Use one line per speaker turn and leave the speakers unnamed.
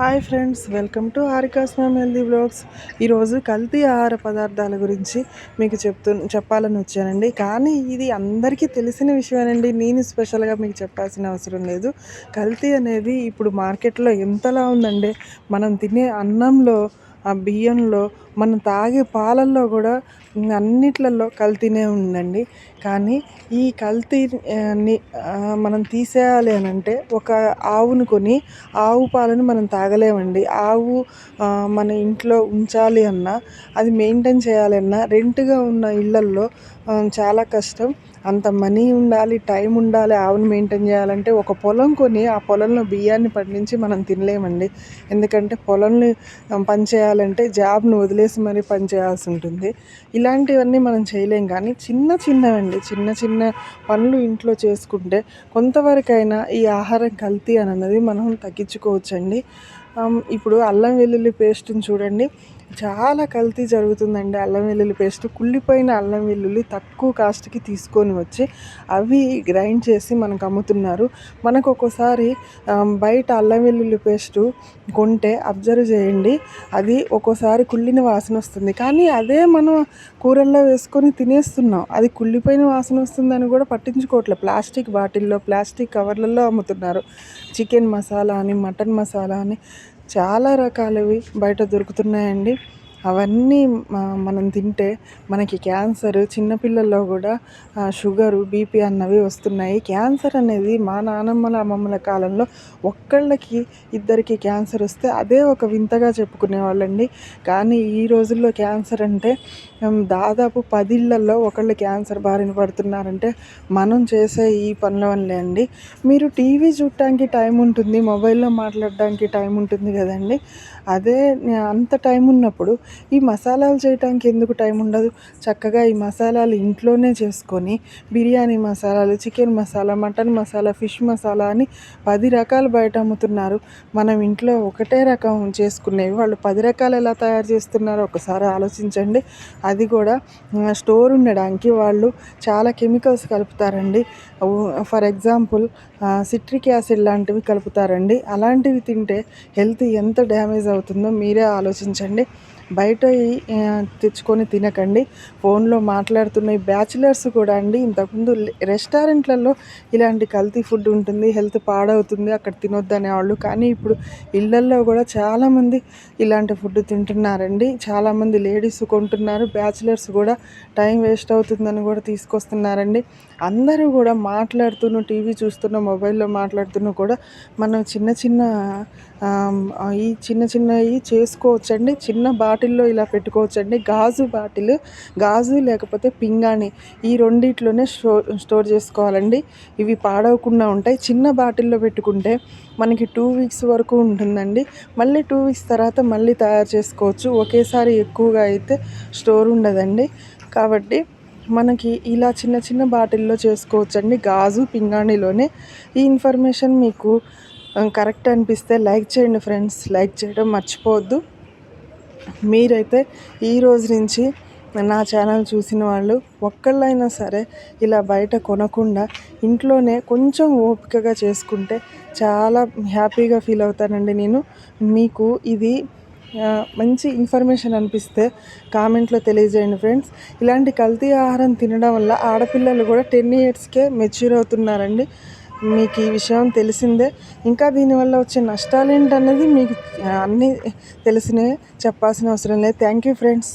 Hi friends welcome to Harika's ma'am healthy blogs. ఈరోజు కల్తీ ఆహార పదార్థాల గురించి మీకు చెప్తు చెప్పాలని వచ్చానండి. కానీ ఇది అందరికీ తెలిసిన విషయమేనండి. నేను స్పెషల్గా మీకు చెప్పాల్సిన అవసరం లేదు. కల్తీ అనేది ఇప్పుడు మార్కెట్లో ఎంతలా ఉందండి మనం తినే అన్నంలో ఆ బియ్యంలో మనం తాగే పాలల్లో కూడా అన్నిట్లలో కల్తీనే ఉందండి. కానీ ఈ కల్తీని మనం తీసేయాలి అని అంటే ఒక ఆవును కొని ఆవు పాలను మనం తాగలేమండి. ఆవు మన ఇంట్లో ఉంచాలి అన్నా అది మెయింటైన్ చేయాలన్నా రెంట్గా ఉన్న ఇళ్ళల్లో చాలా కష్టం. అంత మనీ ఉండాలి టైం ఉండాలి ఆవును మెయింటైన్ చేయాలంటే ఒక పొలం కొని ఆ పొలంలో బియ్యాన్ని పండించి మనం తినలేమండి. ఎందుకంటే పొలంని పనిచేయాలంటే జాబ్ను వదిలేసి మరీ పని చేయాల్సి ఉంటుంది. ఇలాంటివన్నీ మనం చేయలేం. కానీ చిన్న చిన్నవండి చిన్న చిన్న పనులు ఇంట్లో చేసుకుంటే కొంతవరకైనా ఈ ఆహారం కల్తీ అని అన్నది మనం తగ్గించుకోవచ్చండి. Um, ఇప్పుడు అల్లం వెల్లుల్లి పేస్ట్ని చూడండి. చాలా కల్తీ జరుగుతుందండి అల్లం వెల్లుల్లి పేస్ట్. కుళ్ళిపోయిన అల్లం వెల్లుల్లి తక్కువ కాస్ట్కి తీసుకొని వచ్చి అవి గ్రైండ్ చేసి మనకు అమ్ముతున్నారు. మనకు ఒక్కోసారి um, బయట అల్లం వెల్లుల్లి పేస్టు కొంటే అబ్జర్వ్ చేయండి. అది ఒక్కోసారి కుళ్ళిన వాసన వస్తుంది. కానీ అదే మనం కూరల్లో వేసుకొని తినేస్తున్నాం. అది కుళ్ళిపోయిన వాసన వస్తుందని కూడా పట్టించుకోవట్లేదు. ప్లాస్టిక్ బాటిల్లో ప్లాస్టిక్ కవర్లలో అమ్ముతున్నారు. చికెన్ మసాలా అని మటన్ మసాలా అని చాలా రకాలవి బయట దొరుకుతున్నాయండి. అవన్నీ మనం తింటే మనకి క్యాన్సర్ చిన్నపిల్లల్లో కూడా షుగరు బీపీ అన్నవి వస్తున్నాయి. క్యాన్సర్ అనేది మా నానమ్మల అమ్మమ్మల కాలంలో ఒక్కళ్ళకి ఇద్దరికి క్యాన్సర్ వస్తే అదే ఒక వింతగా చెప్పుకునే వాళ్ళండి. కానీ ఈ రోజుల్లో క్యాన్సర్ అంటే దాదాపు పదిళ్ళలో ఒకళ్ళు క్యాన్సర్ బారిన పడుతున్నారంటే మనం చేసే ఈ పనుల వల్లే అండి. మీరు టీవీ చూడటానికి టైం ఉంటుంది మొబైల్లో మాట్లాడడానికి టైం ఉంటుంది కదండి. అదే అంత టైం ఉన్నప్పుడు ఈ మసాలాలు చేయటానికి ఎందుకు టైం ఉండదు? చక్కగా ఈ మసాలాలు ఇంట్లోనే చేసుకొని బిర్యానీ మసాలాలు chicken masala mutton masala fish masala అని పది రకాలు బయట అమ్ముతున్నారు. మనం ఇంట్లో ఒకటే రకం చేసుకునేవి. వాళ్ళు పది రకాలు ఎలా తయారు చేస్తున్నారో ఒకసారి ఆలోచించండి. అది కూడా స్టోర్ ఉండడానికి వాళ్ళు చాలా కెమికల్స్ కలుపుతారండి. ఫర్ ఎగ్జాంపుల్ సిట్రిక్ యాసిడ్ లాంటివి కలుపుతారండి. అలాంటివి తింటే హెల్త్ ఎంత డ్యామేజ్ అవుతుంది అవుతుందో మీరే ఆలోచించండి. బయట తెచ్చుకొని తినకండి. ఫోన్లో మాట్లాడుతున్న ఈ బ్యాచిలర్స్ కూడా అండి ఇంతకుముందు రెస్టారెంట్లలో ఇలాంటి కల్తీ ఫుడ్ ఉంటుంది హెల్త్ పాడవుతుంది అక్కడ తినొద్దు అనేవాళ్ళు కానీ ఇప్పుడు ఇళ్ళల్లో కూడా చాలామంది ఇలాంటి ఫుడ్ తింటున్నారండి. చాలామంది లేడీస్ కొంటున్నారు బ్యాచిలర్స్ కూడా టైం వేస్ట్ అవుతుందని కూడా తీసుకొస్తున్నారండి. అందరూ కూడా మాట్లాడుతున్న టీవీ చూస్తున్న మొబైల్లో మాట్లాడుతున్న కూడా మనం చిన్న చిన్న ఈ చిన్న చిన్నవి చేసుకోవచ్చండి. చిన్న బాటిల్లో ఇలా పెట్టుకోవచ్చండి. గాజు బాటిల్ గాజు లేకపోతే పింగాణి ఈ రెండిట్లోనే స్టోర్ స్టోర్ చేసుకోవాలండి. ఇవి పాడవకుండా ఉంటాయి. చిన్న బాటిల్లో పెట్టుకుంటే మనకి టూ వీక్స్ వరకు ఉంటుందండి. మళ్ళీ టూ వీక్స్ తర్వాత మళ్ళీ తయారు చేసుకోవచ్చు. ఒకేసారి ఎక్కువగా అయితే స్టోర్ ఉండదండి. కాబట్టి మనకి ఇలా చిన్న చిన్న బాటిల్లో చేసుకోవచ్చండి. గాజు పింగాణిలోనే. ఈ ఇన్ఫర్మేషన్ మీకు కరెక్ట్ అనిపిస్తే లైక్ చేయండి ఫ్రెండ్స్. లైక్ చేయడం మర్చిపోవద్దు. మీరైతే ఈ రోజు నుంచి నా ఛానల్ చూసిన వాళ్ళు ఒక్కళ్ళైనా సరే ఇలా బయట కొనకుండా ఇంట్లోనే కొంచెం ఓపికగా చేసుకుంటే చాలా హ్యాపీగా ఫీల్ అవుతానండి నేను. మీకు ఇది మంచి ఇన్ఫర్మేషన్ అనిపిస్తే కామెంట్లో తెలియజేయండి ఫ్రెండ్స్. ఇలాంటి కల్తీ ఆహారం తినడం వల్ల ఆడపిల్లలు కూడా టెన్ ఇయర్స్కే మెచ్యూర్ అవుతున్నారండి. మీకు ఈ విషయం తెలిసిందే. ఇంకా దీనివల్ల వచ్చే నష్టాలు ఏంటన్నది మీకు అన్నీ తెలిసినవి చెప్పాల్సిన అవసరం లేదు. Thank you friends